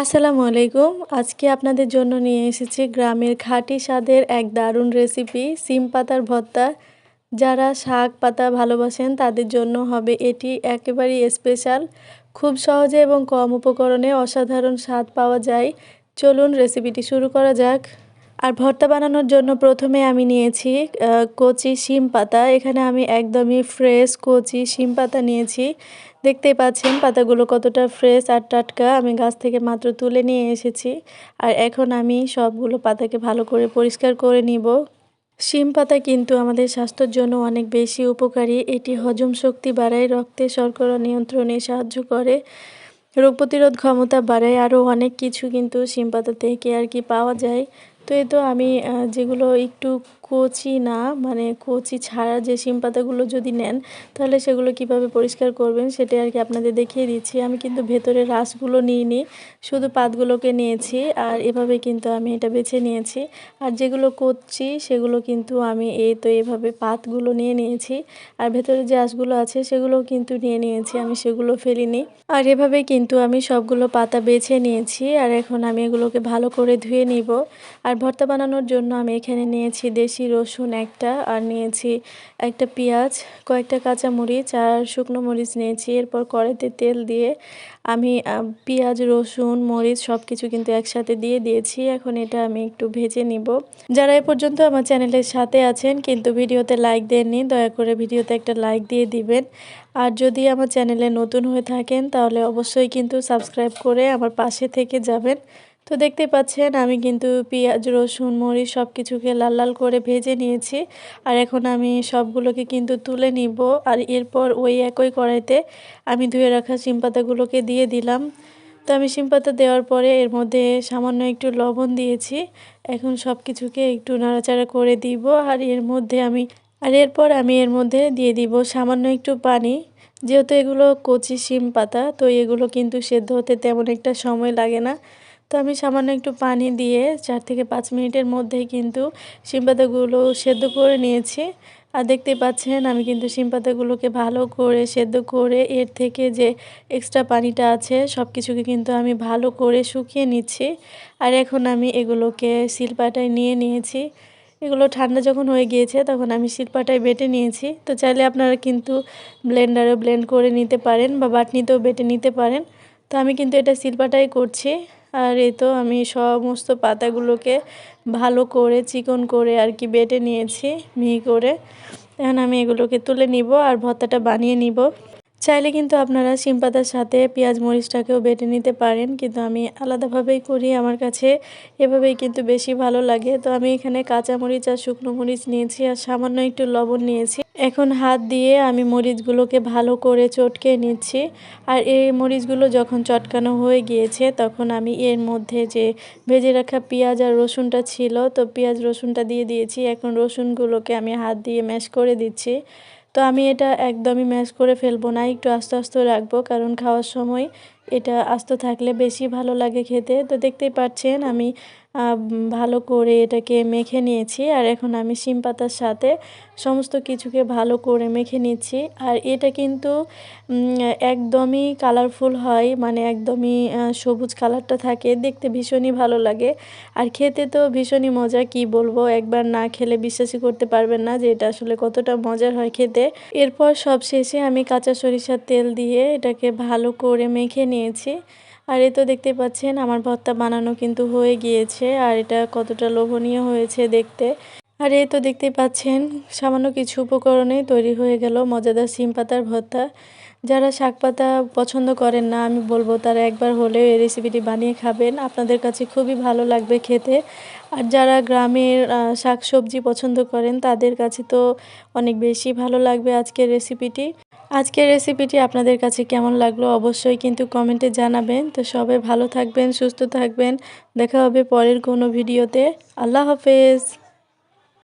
আসসালামু আলাইকুম। আজকে আপনাদের জন্য নিয়ে এসেছি গ্রামের খাঁটি স্বাদের এক দারুণ রেসিপি সিম পাতার ভর্তা। যারা শাক পাতা ভালোবাসেন, তাদের জন্য হবে এটি একেবারেই স্পেশাল খুব সহজে এবং কম উপকরণে অসাধারণ স্বাদ পাওয়া যায়। চলুন রেসিপিটি শুরু করা যাক। আর ভর্তা বানানোর জন্য প্রথমে আমি নিয়েছি কচি শিম পাতা। এখানে আমি একদমই ফ্রেশ কচি শিম পাতা নিয়েছি। দেখতেই পাচ্ছেন পাতাগুলো কতটা ফ্রেশ আর টাটকা। আমি গাছ থেকে মাত্র তুলে নিয়ে এসেছি। আর এখন আমি সবগুলো পাতাকে ভালো করে পরিষ্কার করে নিব। শিম পাতা কিন্তু আমাদের স্বাস্থ্যের জন্য অনেক বেশি উপকারী। এটি হজম শক্তি বাড়ায়, রক্তে শর্করা নিয়ন্ত্রণে সাহায্য করে। রোগ প্রতিরোধ ক্ষমতা বাড়ায়। আরও অনেক কিছু কিন্তু শিম পাতা থেকে আর কি পাওয়া যায়। তো এই তো আমি যেগুলো একটু কচি না মানে কচি ছাড়া যে শিম পাতাগুলো যদি নেন, তাহলে সেগুলো কীভাবে পরিষ্কার করবেন সেটা আর কি আপনাদের দেখিয়ে দিচ্ছি। আমি কিন্তু ভেতরে রাসগুলো নিইনি, শুধু পাতগুলোকে নিয়েছি আর এভাবে কিন্তু আমি এটা বেছে নিয়েছি। আর যেগুলো কচি, সেগুলো কিন্তু আমি এই তো এভাবে পাতগুলো নিয়ে নিয়েছি আর ভেতরে যে আঁশগুলো আছে সেগুলো কিন্তু নিয়ে নিয়েছি, আমি সেগুলো ফেলিনি। আর এভাবে কিন্তু আমি সবগুলো পাতা বেছে নিয়েছি আর এখন আমি এগুলোকে ভালো করে ধুয়ে নিব। আর ভর্তা বানানোর জন্য আমি এখানে নিয়েছি দেশি রসুন একটা আর নিয়েছি একটা পেঁয়াজ, কয়েকটা কাঁচা মরিচ আর শুকনো মরিচ নিয়েছি। এরপর কড়াইতে তেল দিয়ে আমি পেঁয়াজ, রসুন, মরিচ সব কিছু কিন্তু একসাথে দিয়ে দিয়েছি। এখন এটা আমি একটু ভেজে নিব। যারা এ পর্যন্ত আমার চ্যানেলের সাথে আছেন কিন্তু ভিডিওতে লাইক দেননি, দয়া করে ভিডিওতে একটা লাইক দিয়ে দিবেন। আর যদি আমার চ্যানেলে নতুন হয়ে থাকেন তাহলে অবশ্যই কিন্তু সাবস্ক্রাইব করে আমার পাশে থেকে যাবেন। তো দেখতে পাচ্ছেন, আমি কিন্তু পেঁয়াজ, রসুন, মরিচ সব কিছুকে লাল লাল করে ভেজে নিয়েছি। আর এখন আমি সবগুলোকে কিন্তু তুলে নিব। আর এরপর ওই একই কড়াইতে আমি ধুয়ে রাখা শিম পাতাগুলোকে দিয়ে দিলাম। তো আমি শিম পাতা দেওয়ার পরে এর মধ্যে সামান্য একটু লবণ দিয়েছি। এখন সব কিছুকে একটু নাড়াচাড়া করে দিব। আর এর মধ্যে আমি, আর এরপর আমি এর মধ্যে দিয়ে দিব সামান্য একটু পানি। যেহেতু এগুলো কচি শিম পাতা, তো এগুলো কিন্তু সেদ্ধ হতে তেমন একটা সময় লাগে না। তো আমি সামান্য একটু পানি দিয়ে চার থেকে পাঁচ মিনিটের মধ্যেই কিন্তু শিম পাতাগুলো সেদ্ধ করে নিয়েছি। আর দেখতে পাচ্ছেন, আমি কিন্তু শিম পাতাগুলোকে ভালো করে সেদ্ধ করে এর থেকে যে এক্সট্রা পানিটা আছে সব কিছুকে কিন্তু আমি ভালো করে শুকিয়ে নিচ্ছি। আর এখন আমি এগুলোকে শিলপাটায় নিয়ে নিয়েছি। এগুলো ঠান্ডা যখন হয়ে গিয়েছে তখন আমি শিলপাটায় বেটে নিয়েছি। তো চাইলে আপনারা কিন্তু ব্লেন্ডারে ব্লেন্ড করে নিতে পারেন বা বাটনিতেও বেটে নিতে পারেন। তো আমি কিন্তু এটা শিলপাটাই করছি। আর এ তো আমি সমস্ত পাতাগুলোকে ভালো করে চিকন করে আর কি বেটে নিয়েছি, মিহি করে। এখন আমি এগুলোকে তুলে নিব আর ভর্তাটা বানিয়ে নিব। চাইলে কিন্তু আপনারা শিম পাতার সাথে পেঁয়াজ মরিচটাকেও বেটে নিতে পারেন, কিন্তু আমি আলাদাভাবেই করি। আমার কাছে এভাবেই কিন্তু বেশি ভালো লাগে। তো আমি এখানে কাঁচা মরিচ আর শুকনো মরিচ নিয়েছি আর সামান্য একটু লবণ নিয়েছি। এখন হাত দিয়ে আমি মরিচগুলোকে ভালো করে চটকে নিচ্ছি। আর এই মরিচগুলো যখন চটকানো হয়ে গিয়েছে, তখন আমি এর মধ্যে যে ভেজে রাখা পেঁয়াজ আর রসুনটা ছিল, তো পেঁয়াজ রসুনটা দিয়ে দিয়েছি। এখন রসুনগুলোকে আমি হাত দিয়ে ম্যাশ করে দিচ্ছি। তো আমি এটা একদমই ম্যাশ করে ফেলব না, একটু আস্তে আস্তে রাখব, কারণ খাওয়ার সময় এটা আস্ত থাকলে বেশি ভালো লাগে খেতে। তো দেখতেই পাচ্ছেন, আমি ভালো করে এটাকে মেখে নিয়েছি। আর এখন আমি শিম পাতার সাথে সমস্ত কিছুকে ভালো করে মেখে নিচ্ছি। আর এটা কিন্তু একদমই কালারফুল হয় মানে একদমই সবুজ কালারটা থাকে। দেখতে ভীষণই ভালো লাগে। আর খেতে তো ভীষণই মজা, কি বলব? একবার না খেলে বিশ্বাসই করতে পারবেন না যে এটা আসলে কতটা মজার হয় খেতে। এরপর সব শেষে আমি কাঁচা সরিষার তেল দিয়ে এটাকে ভালো করে মেখে নিয়েছি। আর এ তো দেখতে পাচ্ছেন, আমার ভর্তা বানানো কিন্তু হয়ে গিয়েছে, আর এটা কতটা লোভনীয় হয়েছে দেখতে। আর এই তো দেখতে পাচ্ছেন, সামান্য কিছু উপকরণে তৈরি হয়ে গেল মজাদার সিম পাতার ভর্তা। যারা শাক পাতা পছন্দ করেন না, আমি বলব তারা একবার হলেও এই রেসিপিটি বানিয়ে খাবেন, আপনাদের কাছে খুবই ভালো লাগবে খেতে। আর যারা গ্রামের শাক সবজি পছন্দ করেন, তাদের কাছে তো অনেক বেশি ভালো লাগবে আজকের রেসিপিটি আজকের রেসিপিটি আপনাদের কাছে কেমন লাগল অবশ্যই কিন্তু কমেন্টে জানাবেন। তো সবাই ভালো থাকবেন, সুস্থ থাকবেন। দেখা হবে পরের কোনো ভিডিওতে আল্লাহ হাফেজ।